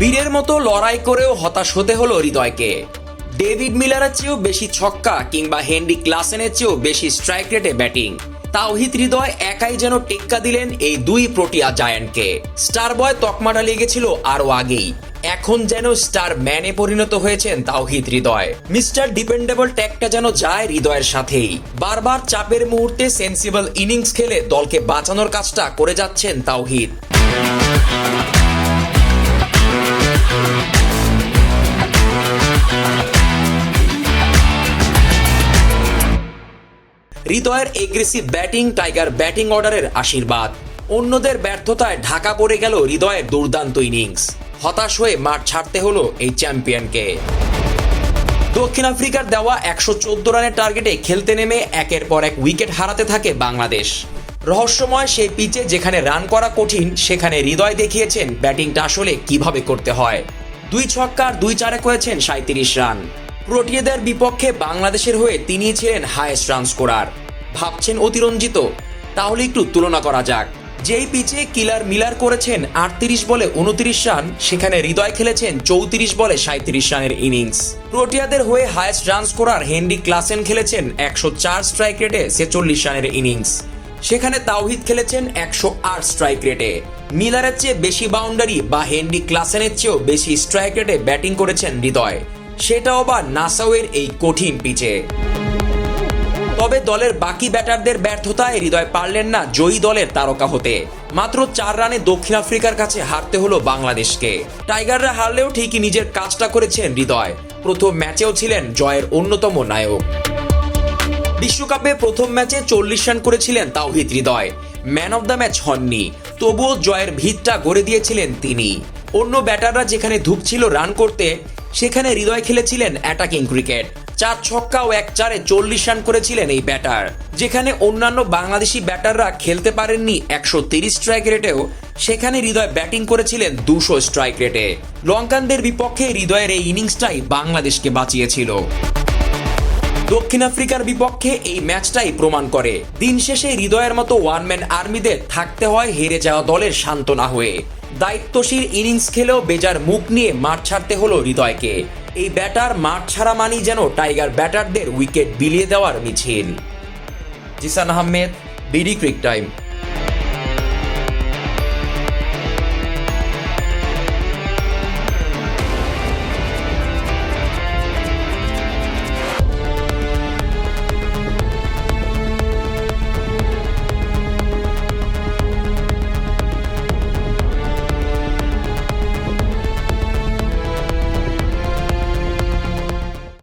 বীরের মতো লড়াই করেও হতাশ হতে হলো হৃদয়কে। ডেভিড মিলারের চেয়েও বেশি ছক্কা কিংবা হেনরি ক্লাসেনের চেয়েও বেশি স্ট্রাইক রেটে ব্যাটিং। তাওহিদ হৃদয় একাই যেন টেক্কা দিলেন এই দুই প্রোটিয়া জায়ান্টকে। স্টার বয় তকমাটা লেগেছিল আরও আগেই। এখন যেন স্টার ম্যানে পরিণত হয়েছেন তাওহিদ হৃদয়। মিস্টার ডিপেন্ডেবল ট্যাগটা যেন যায় হৃদয়ের সাথেই। বারবার চাপের মুহূর্তে সেন্সিবল ইনিংস খেলে দলকে বাঁচানোর কাজটা করে যাচ্ছেন তাওহিদ। হৃদয়ের এগ্রেসিভ ব্যাটিং টাইগার ব্যাটিং অর্ডারের আশীর্বাদ। অন্যদের ব্যর্থতায় ঢাকা পড়ে গেল হৃদয়ের দুর্দান্ত ইনিংস হতাশ হয়ে মাঠ ছাড়তে হলো এই চ্যাম্পিয়নকে দক্ষিণ আফ্রিকার দেওয়া একশো চোদ্দ রানের টার্গেটে খেলতে নেমে একের পর এক উইকেট হারাতে থাকে বাংলাদেশ। রহস্যময় সেই পিচে যেখানে রান করা কঠিন, সেখানে হৃদয় দেখিয়েছেন ব্যাটিংটা আসলে কীভাবে করতে হয়। দুই ছক্কার দুই চারে করেছেন সাঁত্রিশ রান প্রোটিয়াদের বিপক্ষে বাংলাদেশের হয়ে তিনি ছিলেন হায়েস্ট রান স্কোরার ভাবছেন অতিরঞ্জিত। তাহলে একটু তুলনা করা যাক। যেই পিচে কিলার মিলার করেছেন আটত্রিশ বলে উনত্রিশ রান সেখানে হৃদয় খেলেছেন চৌত্রিশ বলে সাঁত্রিশ রানের ইনিংস প্রোটিয়াদের হয়ে highest run scorer Henry Klaasen খেলেছেন একশো চার স্ট্রাইক রেটে ছেচল্লিশ রানের ইনিংস সেখানে তাওহিদ খেলেছেন একশো আট স্ট্রাইক রেটে মিলারের চেয়ে বেশি বাউন্ডারি বা হেনরি ক্লাসেনের চেয়েও বেশি স্ট্রাইক রেটে ব্যাটিং করেছেন হৃদয়। সেটাও বা নাসাউয়ের এই কঠিন পিচে তবে দলের বাকি ব্যাটারদের ব্যর্থতায় হৃদয় পারলেন না জয়ী দলের তারকা হতে। মাত্র চার রানে দক্ষিণ আফ্রিকার কাছে হারতে হলো বাংলাদেশকে। টাইগাররা হারলেও ঠিকই নিজের কাজটা করেছেন হৃদয়। প্রথম ম্যাচেও ছিলেন জয়ের অন্যতম নায়ক। বিশ্বকাপে প্রথম ম্যাচে চল্লিশ রান করেছিলেন Towhid Hridoy. Man of the match হননি, তবুও জয়ের ভিতটা গড়ে দিয়েছিলেন তিনি। অন্য ব্যাটাররা যেখানে ধুকছিল রান করতে, সেখানে হৃদয় খেলেছিলেন অ্যাটাকিং ক্রিকেট। চার ছক্কা ও এক চারে চল্লিশ রান করেছিলেন এই ব্যাটার। যেখানে অন্যান্য বাংলাদেশি ব্যাটাররা খেলতে পারেননি একশো তিরিশ স্ট্রাইক রেটেও, সেখানে হৃদয় ব্যাটিং করেছিলেন দুশো স্ট্রাইক রেটে। লঙ্কানদের বিপক্ষে হৃদয়ের এই ইনিংসটাই বাংলাদেশকে বাঁচিয়েছিল। দক্ষিণ আফ্রিকার বিপক্ষে এই ম্যাচটাই প্রমাণ করে। দিন শেষে হৃদয়ের মতো ওয়ানম্যান আর্মিদের থাকতে হয় হেরে যাওয়া দলের শান্ত না হয়ে। দায়িত্বশীল ইনিংস খেলেও বেজার মুখ নিয়ে মাঠ ছাড়তে হলো হৃদয়কে। এই ব্যাটার মাঠ ছাড়া মানি যেন টাইগার ব্যাটারদের উইকেট বিলিয়ে দেওয়ার মিছিল। Jishan Ahmed, BD cric time.